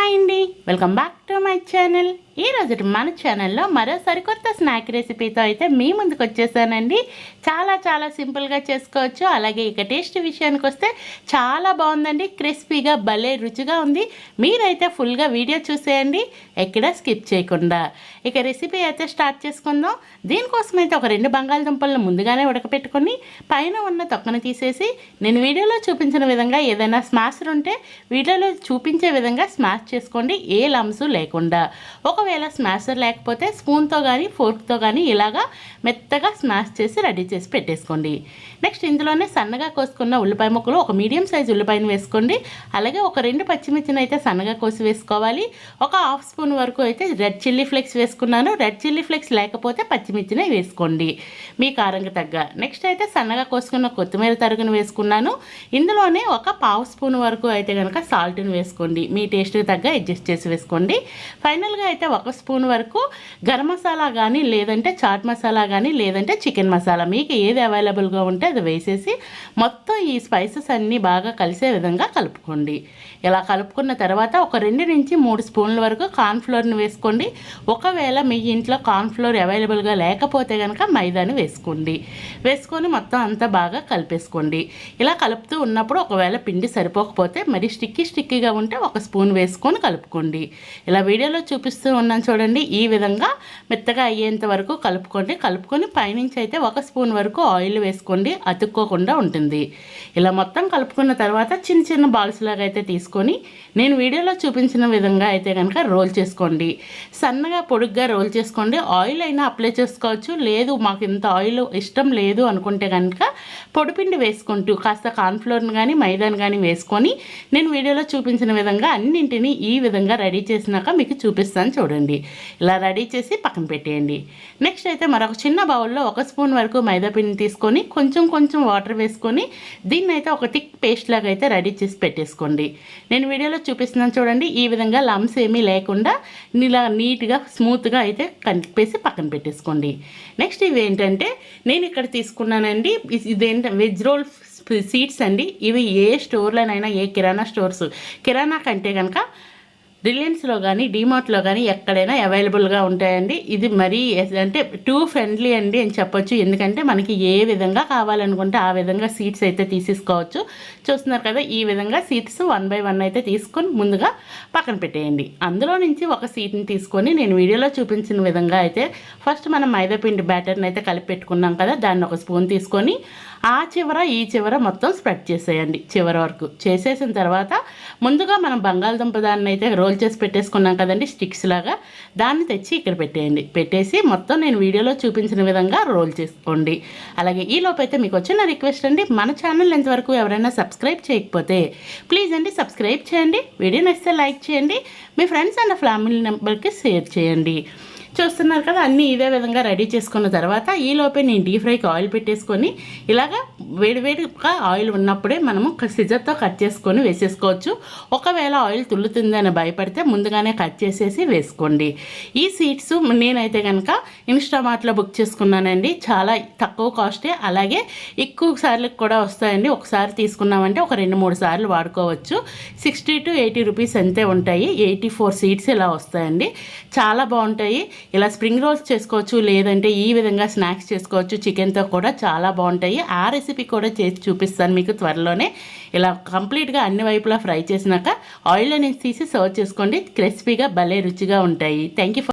Hi అండి welcome back to my channel ఈ రోజు మన ఛానల్లో మరో సరికొత్త స్నాక్ రెసిపీతో అయితే మీ ముందుకు వచ్చేసానండి. చాలా చాలా సింపుల్గా చేసుకోవచ్చు. అలాగే ఇక టేస్ట్ విషయానికి వస్తే చాలా బాగుందండి. క్రిస్పీగా భలే రుచిగా ఉంది. మీరైతే ఫుల్గా వీడియో చూసేయండి. ఎక్కడ స్కిప్ చేయకుండా. ఇక రెసిపీ అయితే స్టార్ట్ చేసుకుందాం. దీనికోసం అయితే ఒక రెండు బంగాళదుంపలను ముందుగానే ఉడకపెట్టుకొని పైన ఉన్న తొక్కను తీసేసి నేను వీడియోలో చూపించిన విధంగా ఏదైనా స్మాషర్ ఉంటే వీడియోలో చూపించే విధంగా స్మాష్ చేసుకోండి ఏ లమ్స్ లేకుండా. ఒకవేళ స్మాషర్ లేకపోతే స్పూన్తో కానీ ఫోర్క్తో కానీ ఇలాగా మెత్తగా స్మాష్ చేసి రెడీ చేసి పెట్టేసుకోండి. నెక్స్ట్ ఇందులోనే సన్నగా కోసుకున్న ఉల్లిపాయ ముక్కలు ఒక మీడియం సైజ్ ఉల్లిపాయను వేసుకోండి. అలాగే ఒక రెండు పచ్చిమిర్చిని అయితే సన్నగా కోసి వేసుకోవాలి. ఒక హాఫ్ స్పూన్ వరకు అయితే రెడ్ చిల్లీ ఫ్లేక్స్ వేసుకున్నాను. రెడ్ చిల్లీ ఫ్లేక్స్ లేకపోతే పచ్చిమిర్చిని వేసుకోండి. మీ కారంకి తగ్గ. నెక్స్ట్ అయితే సన్నగా కోసుకున్న కొత్తిమీర తరుగును వేసుకున్నాను. ఇందులోనే ఒక పావు స్పూన్ వరకు అయితే కనుక సాల్ట్ని వేసుకోండి. మీ టేస్ట్కి తగ్గ అడ్జస్ట్ చేసి వేసుకోండి. ఫైనల్గా అయితే ఒక స్పూన్ వరకు గరం మసాలా కానీ లేదంటే చాట్ మసాలా కానీ లేదంటే చికెన్ మసాలా మీకు ఏది అవైలబుల్గా ఉంటే అది వేసేసి మొత్తం ఈ స్పైసెస్ అన్నీ బాగా కలిసే విధంగా కలుపుకోండి. ఇలా కలుపుకున్న తర్వాత ఒక రెండు నుంచి మూడు స్పూన్ల వరకు కార్న్ఫ్లోర్ని వేసుకోండి. ఒకవేళ మీ ఇంట్లో కార్న్ఫ్లోర్ అవైలబుల్గా లేకపోతే కనుక మైదాని వేసుకోండి. వేసుకొని మొత్తం అంతా బాగా కలిపేసుకోండి. ఇలా కలుపుతూ ఉన్నప్పుడు ఒకవేళ పిండి సరిపోకపోతే మరి స్టిక్కీ స్టిక్కీగా ఉంటే ఒక స్పూన్ వేసుకొని కలుపుకోండి. ఇలా వీడియోలో చూపిస్తూ ఉన్నాను చూడండి ఈ విధంగా మెత్తగా అయ్యేంత వరకు కలుపుకోండి. కలుపుకొని పైనుంచి అయితే ఒక స్పూన్ వరకు ఆయిల్ వేసుకోండి అతుక్కోకుండా ఉంటుంది. ఇలా మొత్తం కలుపుకున్న తర్వాత చిన్న చిన్న బాల్స్ లాగా అయితే తీసుకొని నేను వీడియోలో చూపించిన విధంగా అయితే కనుక రోల్ చేసుకోండి. సన్నగా పొడుగ్గా రోల్ చేసుకోండి. ఆయిల్ అయినా అప్లై చేసుకోవచ్చు. లేదు మాకు ఇంత ఆయిల్ ఇష్టం లేదు అనుకుంటే కనుక పొడిపిండి వేసుకుంటూ కాస్త కార్న్ఫ్లోర్ని కానీ మైదాని కానీ వేసుకొని నేను వీడియోలో చూపించిన విధంగా అన్నింటినీ ఈ విధంగా రెడీ చేసినాక మీకు చూపిస్తాను చూడండి. ఇలా రెడీ చేసి పక్కన పెట్టేయండి. నెక్స్ట్ అయితే మరొక చిన్న బౌల్లో ఒక స్పూన్ వరకు మైదా పిండి తీసుకొని కొంచెం కొంచెం వాటర్ వేసుకొని దీన్ని అయితే ఒక థిక్ పేస్ట్ లాగా అయితే రెడీ చేసి పెట్టేసుకోండి. నేను వీడియోలో చూపిస్తున్నాను చూడండి. ఈ విధంగా లమ్స్ ఏమీ లేకుండా ఇలా నీట్గా స్మూత్గా అయితే కలిపేసి పక్కన పెట్టేసుకోండి. నెక్స్ట్ ఇవి ఏంటంటే నేను ఇక్కడ తీసుకున్నానండి. ఇదేంట వెజ్ రోల్ సీడ్స్ అండి. ఇవి ఏ స్టోర్లోనైనా ఏ కిరాణా స్టోర్స్ కిరాణా కంటే కనుక రిలయన్స్లో కానీ డిమార్ట్లో కానీ ఎక్కడైనా అవైలబుల్గా ఉంటాయండి. ఇది మరీ అంటే టూ ఫ్రెండ్లీ అండి అని చెప్పొచ్చు. ఎందుకంటే మనకి ఏ విధంగా కావాలనుకుంటే ఆ విధంగా సీట్స్ అయితే తీసేసుకోవచ్చు. చూస్తున్నారు కదా ఈ విధంగా సీట్స్ వన్ బై వన్ అయితే తీసుకొని ముందుగా పక్కన పెట్టేయండి. అందులో నుంచి ఒక సీట్ని తీసుకొని నేను వీడియోలో చూపించిన విధంగా అయితే ఫస్ట్ మనం మైదాపిండి బ్యాటర్ని అయితే కలిపి పెట్టుకున్నాం కదా దాన్ని ఒక స్పూన్ తీసుకొని ఆ చివర ఈ చివర మొత్తం స్ప్రెడ్ చేసేయండి. చివరి వరకు. చేసేసిన తర్వాత ముందుగా మనం బంగాళదుంప దాన్ని అయితే రోల్ చేసి పెట్టేసుకున్నాం కదండి స్టిక్స్ లాగా. దాన్ని తెచ్చి ఇక్కడ పెట్టేయండి. పెట్టేసి మొత్తం నేను వీడియోలో చూపించిన విధంగా రోల్ చేసుకోండి. అలాగే ఈ లోపైతే మీకు వచ్చిన రిక్వెస్ట్ అండి మన ఛానల్ ఎంతవరకు ఎవరైనా సబ్స్క్రైబ్ చేయకపోతే ప్లీజ్ అండి సబ్స్క్రైబ్ చేయండి వీడియో నచ్చితే లైక్ చేయండి మీ ఫ్రెండ్స్ అండ్ ఫ్యామిలీ నెంబర్కి షేర్ చేయండి. చూస్తున్నారు కదా అన్నీ ఇదే విధంగా రెడీ చేసుకున్న తర్వాత ఈ లోపే నేను డీప్ ఫ్రైకి ఆయిల్ పెట్టేసుకొని ఇలాగా వేడివేడిగా ఆయిల్ ఉన్నప్పుడే మనము సిజర్తో కట్ చేసుకొని వేసేసుకోవచ్చు. ఒకవేళ ఆయిల్ తుల్లుతుందని భయపడితే ముందుగానే కట్ చేసేసి వేసుకోండి. ఈ సీట్స్ నేనైతే కనుక ఇన్స్టామార్ట్లో బుక్ చేసుకున్నానండి. చాలా తక్కువ కాస్టే అలాగే ఎక్కువ సార్లకు కూడా వస్తాయండి. ఒకసారి తీసుకున్నామంటే ఒక రెండు మూడు సార్లు వాడుకోవచ్చు. సిక్స్టీ టు ఎయిటీ రూపీస్ అంతే ఉంటాయి. ఎయిటీ ఫోర్ సీట్స్ ఇలా వస్తాయండి. చాలా బాగుంటాయి. ఇలా స్ప్రింగ్ రోల్స్ చేసుకోవచ్చు లేదంటే ఈ విధంగా స్నాక్స్ చేసుకోవచ్చు. చికెన్తో కూడా చాలా బాగుంటాయి. ఆ రెసిపీ కూడా చేసి చూపిస్తాను మీకు త్వరలోనే. ఇలా కంప్లీట్గా అన్ని వైపులా ఫ్రై చేసినాక ఆయిల్ అనేది తీసి సర్వ్ చేసుకోండి. క్రిస్పీగా భలే రుచిగా ఉంటాయి. Thank you